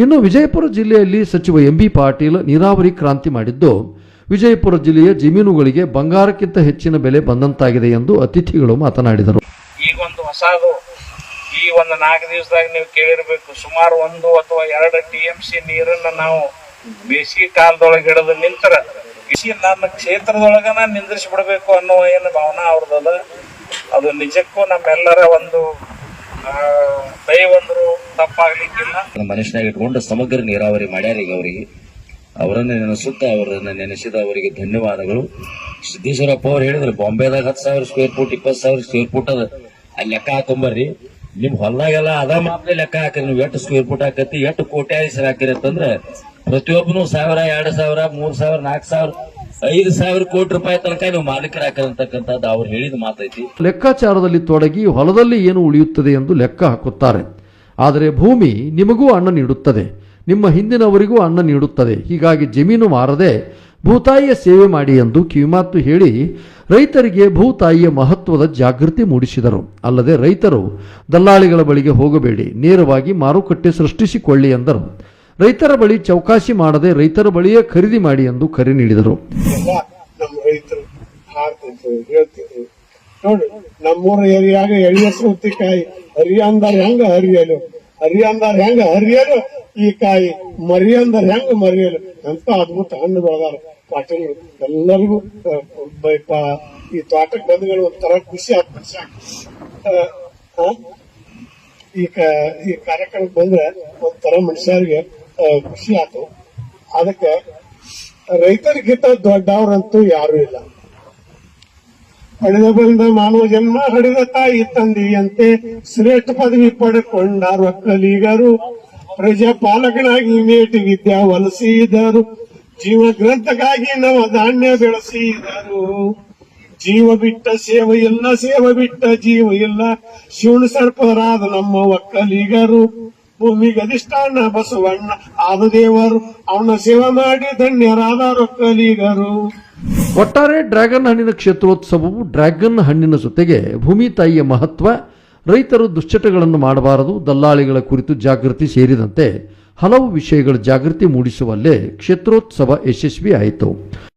ಇನ್ನು ವಿಜಯಪುರ ಜಿಲ್ಲೆಯಲ್ಲಿ ಸಚಿವ ಎಂ ಬಿ ಪಾಟೀಲ್ ನೀರಾವರಿ ಕ್ರಾಂತಿ ಮಾಡಿದ್ದು, ವಿಜಯಪುರ ಜಿಲ್ಲೆಯ ಜಮೀನುಗಳಿಗೆ ಬಂಗಾರಕ್ಕಿಂತ ಹೆಚ್ಚಿನ ಬೆಲೆ ಬಂದಂತಾಗಿದೆ ಎಂದು ಅತಿಥಿಗಳು ಮಾತನಾಡಿದರು. ಈಗ ಒಂದು ಹೊಸದು. ಈ ಒಂದು ನಾಲ್ಕು ದಿವಸದಾಗ ನೀವು ಕೇಳಿರ್ಬೇಕು, ಸುಮಾರು ಒಂದು ಅಥವಾ ಎರಡು ಟಿ ಎಂ ಸಿ ನೀರನ್ನ ನಾವು ಬೇಸಿಗೆ ಕಾಲದೊಳಗೆ ಹಿಡಿದು ನಿಂತರ ನನ್ನ ಕ್ಷೇತ್ರದೊಳಗನ ನಿಂದ್ರಿಸಿ ಬಿಡಬೇಕು ಅನ್ನೋ ಏನು ಭಾವನಾ ಅವ್ರದ್ದು. ಅದು ನಿಜಕ್ಕೂ ನಮ್ಮೆಲ್ಲರ ಒಂದು ಆ, ದಯವಂದ್ರು ತಪ್ಪಾಗ್ಲಿಕ್ಕಿಲ್ಲ. ಮನುಷ್ಯನಾಗಿ ಇಟ್ಕೊಂಡು ಸಮಗ್ರ ನೀರಾವರಿ ಮಾಡ್ಯಾರ ಈಗ ಅವರಿಗೆ. ಅವರನ್ನ ನೆನೆಸುತ್ತಾ ಅವರನ್ನ ನೆನೆಸಿದ ಅವರಿಗೆ ಧನ್ಯವಾದಗಳು. ಸಿದ್ದೇಶ್ವರಪ್ಪ ಅವ್ರು ಹೇಳಿದ್ರು ಬಾಂಬೆದಾಗ ಹತ್ತು ಸಾವಿರ ಸ್ಕ್ವೇರ್ ಫುಟ್ ಇಪ್ಪತ್ತು ಸಾವಿರ ಸ್ಕ್ವೇರ್ ಫುಟ್ ಅದ. ಅಲ್ಲಿ ಲೆಕ್ಕ ಹಾಕೊಂಬರ್ರಿ. ನಿಮ್ ಹೊಲ್ದಾಗೆಲ್ಲ ಅದ ಮಾತ್ರ ಲೆಕ್ಕ ಹಾಕಿರಿ. ನೀವು ಎಷ್ಟು ಸ್ಕ್ವೇರ್ ಫುಟ್ ಹಾಕತಿ ಎಷ್ಟು ಕೋಟ್ಯಾಧೀಶರು ಅಂತಂದ್ರೆ ಪ್ರತಿಯೊಬ್ಬನು ಸಾವಿರ ಎರಡು ಸಾವಿರ ಮೂರ್ ಸಾವಿರ ನಾಲ್ಕು ಸಾವಿರ ಐದು ಸಾವಿರ ಕೋಟಿ ರೂಪಾಯಿ ತನಕ ನೀವು ಮಾಲೀಕರಾಕಂತಕ್ಕಂಥದ್ದು ಅವ್ರು ಹೇಳಿದ ಮಾತೈತಿ. ಲೆಕ್ಕಾಚಾರದಲ್ಲಿ ತೊಡಗಿ ಹೊಲದಲ್ಲಿ ಏನು ಉಳಿಯುತ್ತದೆ ಎಂದು ಲೆಕ್ಕ ಹಾಕುತ್ತಾರೆ. ಆದರೆ ಭೂಮಿ ನಿಮಗೂ ಅನ್ನ ನೀಡುತ್ತದೆ. ನಿಮ್ಮ ಹಿಂದಿನವರಿಗೂ ಅನ್ನ ನೀಡುತ್ತದೆ. ಹೀಗಾಗಿ ಜಮೀನು ಮಾರದೆ ಭೂತಾಯಿಯ ಸೇವೆ ಮಾಡಿ ಎಂದು ಕಿವಿಮಾತು ಹೇಳಿ ರೈತರಿಗೆ ಭೂತಾಯಿಯ ಮಹತ್ವದ ಜಾಗೃತಿ ಮೂಡಿಸಿದರು. ಅಲ್ಲದೆ ರೈತರು ದಲ್ಲಾಳಿಗಳ ಬಳಿಗೆ ಹೋಗಬೇಡಿ. ನೇರವಾಗಿ ಮಾರುಕಟ್ಟೆ ಸೃಷ್ಟಿಸಿಕೊಳ್ಳಿ ಎಂದರು. ರೈತರ ಬಳಿ ಚೌಕಾಸಿ ಮಾಡದೆ ರೈತರ ಬಳಿಯೇ ಖರೀದಿ ಮಾಡಿ ಎಂದು ಕರೆ ನೀಡಿದರು. ನೋಡಿ, ನಮ್ಮೂರ ಏರಿಯಾಗ ಎಳೆಯ ಸೌತಿಕಾಯಿ ಹರಿಯಂದಾರ ಹೆಂಗ ಹರಿಯಲು? ಹರಿಯಂದಾರ ಹೆಂಗ ಹರಿಯಲು? ಈ ಕಾಯಿ ಮರಿಯಂದಾರ ಹೆಂಗ ಮರಿಯಲು? ಅಂತ ಅದ್ಭುತ ಹಣ್ಣು ಬೆಳೆದಾರ ಪಾಟೀಲ್ ಎಲ್ಲರಿಗೂ ಈ ತೋಟಕ್ಕೆ ಬಂದ್ಗಳು ಒಂಥರ ಖುಷಿ ಆಗ್ತದೆ? ಈ ಈ ಕಾರ್ಯಕ್ರಮಕ್ಕೆ ಬಂದ್ರೆ ಒಂಥರ ಮನುಷ್ಯರಿಗೆ ಖುಷಿ ಆಯ್ತು ಅದಕ್ಕೆ ರೈತರಿಗಿಂತ ದೊಡ್ಡವರಂತೂ ಯಾರು ಇಲ್ಲ. ಪಡೆದ ಬಂದ ಮಾನವ ಜನ್ಮ ಹಡಿದ ತಾಯಿ ತಂದೆಯಂತೆ ಶ್ರೇಷ್ಠ ಪದವಿ ಪಡೆಕೊಂಡರು ಒಕ್ಕಲಿಗರು ಪ್ರಜಾಪಾಲಕನಾಗಿ ಮೇಟಿ ವಿದ್ಯಾ ವಲಸಿದರು, ಜೀವ ಗ್ರಂಥಕ್ಕಾಗಿ ನವ ಧಾನ್ಯ ಬೆಳೆಸಿದರು. ಜೀವ ಬಿಟ್ಟ ಸೇವ ಇಲ್ಲ, ಸೇವೆ ಬಿಟ್ಟ ಜೀವ ಇಲ್ಲ ಶಿವಣ ಸರ್ಪರಾದ ನಮ್ಮ ಒಕ್ಕಲಿಗರು. ಭೂಮಿಗೆ ಅಧಿಷ್ಠಾನ ಬಸವಣ್ಣ. ಆದ ದೇವರು ಅವನ ಸೇವೆ ಮಾಡಿ ಧನ್ಯರಾದ ರೊಕ್ಕಲಿಗರು ಒಟ್ಟಾರೆ ಡ್ರ್ಯಾಗನ್ ಹಣ್ಣಿನ ಕ್ಷೇತ್ರೋತ್ಸವವು ಡ್ರ್ಯಾಗನ್ ಹಣ್ಣಿನ ಜೊತೆಗೆ ಭೂಮಿ ತಾಯಿಯ ಮಹತ್ವ, ರೈತರು ದುಶ್ಚಟಗಳನ್ನು ಮಾಡಬಾರದು, ದಲ್ಲಾಳಿಗಳ ಕುರಿತು ಜಾಗೃತಿ ಸೇರಿದಂತೆ ಹಲವು ವಿಷಯಗಳ ಜಾಗೃತಿ ಮೂಡಿಸುವಲ್ಲೇ ಕ್ಷೇತ್ರೋತ್ಸವ ಯಶಸ್ವಿಯಾಯಿತು.